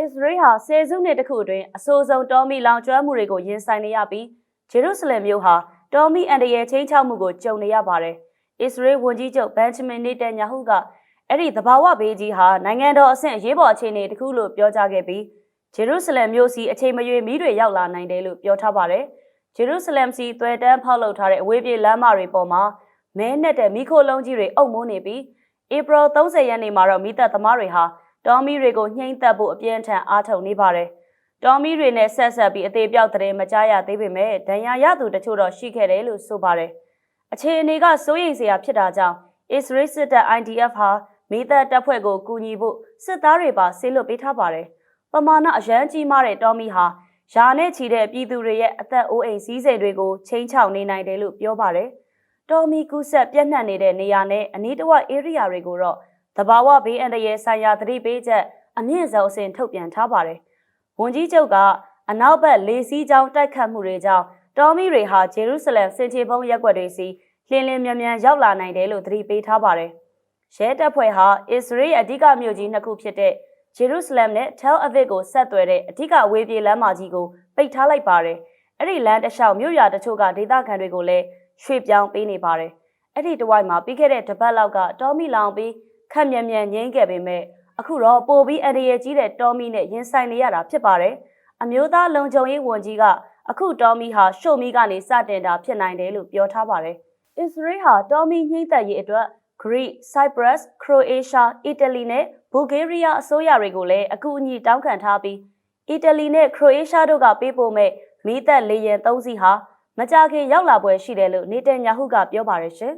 အစ္စရေးဟာဆယ်စုနှစ်တစ်ခုအတွင်းအဆိုးဆုံးတောမီလောင်ကျွမ်းမှုတွေကိုရင်ဆိုင်နေရပြီးဂျေရုဆလင်မြို့ဟာတောမီအန်တရဲ့ချင်းချောက်မှုကိုကြုံနေရပါတယ်။အစ္စရေးဝန်ကြီးချုပ်ဘန်ချမင်နေတန်ညာဟုကအဲ့ဒီသဘာဝဘေးကြီးဟာနိုင်ငံတော်အဆင့်အရေးပေါ်အခြေအနေတစ်ခုလို့ပြောကြားခဲ့ပြီးဂျေရုဆလင်မြို့စီအချိန်မရွေးမီးတွေရောက်လာနိုင်တယ်လို့ပြောထားပါတယ်။ဂျေရုဆလင်စီသွယ်တန်းဖောက်လုပ်ထားတဲ့အဝေးပြေးလမ်းမတွေပေါ်မှာမဲနဲ့တဲ့မိခိုလုံးကြီးတွေအုပ်မိုးနေပြီးဧပြီ30ရက်နေ့မှာတော့မိသက်သမားတွေဟာ တော်မီတွေကိုနှိမ့်သက်ဖို့အပြင်းထန်အားထုတ်နေပါတယ်။တော်မီတွေနဲ့ဆက်ဆက်ပြီးအသေးပြောက်တဲ့မကြားရသေးပေမဲ့ဒဏ်ရာရသူတချို့တော့ရှိခဲ့တယ်လို့ဆိုပါတယ်။အခြေအနေကစိုးရိမ်စရာဖြစ်တာကြောင့် Israel စစ်တပ် IDF ဟာမိသက်တပ်ဖွဲ့ကိုကူညီဖို့စစ်သားတွေပါဆေးလွတ်ပေးထားပါတယ်။ပမာဏအရန်ကြီးမားတဲ့တော်မီဟာယာနဲ့ချီတဲ့ပြည်သူတွေရဲ့အသက်အိုးအိမ်စည်းစိမ်တွေကိုချိန်ချောက်နေနိုင်တယ်လို့ပြောပါတယ်။တော်မီကူးဆက်ပြန့်နှံ့နေတဲ့နေရာနဲ့အနီးတစ်ဝိုက် area တွေကိုတော့ တဘာဝဘေးအန္တရာယ်ဆိုင်ရာသတိပေးချက်အမြင့်ဆုံးအဆင့်ထုတ်ပြန်ထားပါတယ်။ဝန်ကြီးချုပ်ကအနောက်ဘက်လေစီးကြောင်းတိုက်ခတ်မှုတွေကြောင့်တော်မီတွေဟာဂျေရုဆလမ်စင်ချေပုံရက်ွက်တွေစီလင်းလင်းမြန်မြန်ရောက်လာနိုင်တယ်လို့သတိပေးထားပါတယ်။ရဲတပ်ဖွဲ့ဟာအစ္စရေးအဓိကမြို့ကြီးနှစ်ခုဖြစ်တဲ့ဂျေရုဆလမ်နဲ့ Tel Aviv ကိုဆက်သွယ်တဲ့အဓိကဝေးပြေးလမ်းမကြီးကိုပိတ်ထားလိုက်ပါတယ်။အဲ့ဒီလမ်းတစ်လျှောက်မြို့ရွာတချို့ကဒေသခံတွေကိုလည်းရွှေ့ပြောင်းပေးနေပါတယ်။အဲ့ဒီတဝိုက်မှာပြီးခဲ့တဲ့တပတ်လောက်ကတောမီလောင်ပြီး ခက်မြန်မြန်ငိမ့်ခဲ့ပေမဲ့အခုတော့ပိုပြီးအန္တရာယ်ကြီးတဲ့တောမီနဲ့ရင်ဆိုင်နေရတာဖြစ်ပါတယ်။အမျိုးသားလုံခြုံရေးဝန်ကြီးကအခုတောမီဟာရှို့မီကနေစတင်တာဖြစ်နိုင်တယ်လို့ပြောထားပါတယ်။အစ္စရေးဟာတောမီညှိမ့်သက်ရေးအတွက် Greece, Cyprus, Croatia, Italy နဲ့ Bulgaria အစိုးရတွေကိုလည်းအကူအညီတောင်းခံထားပြီး Italy နဲ့ Croatia တို့ကပေးပို့မဲ့မီးသက်လေယာဉ်၃စီးဟာမကြခင်ရောက်လာပွဲရှိတယ်လို့နေတန်ညာဟုကပြောပါတယ်ရှင်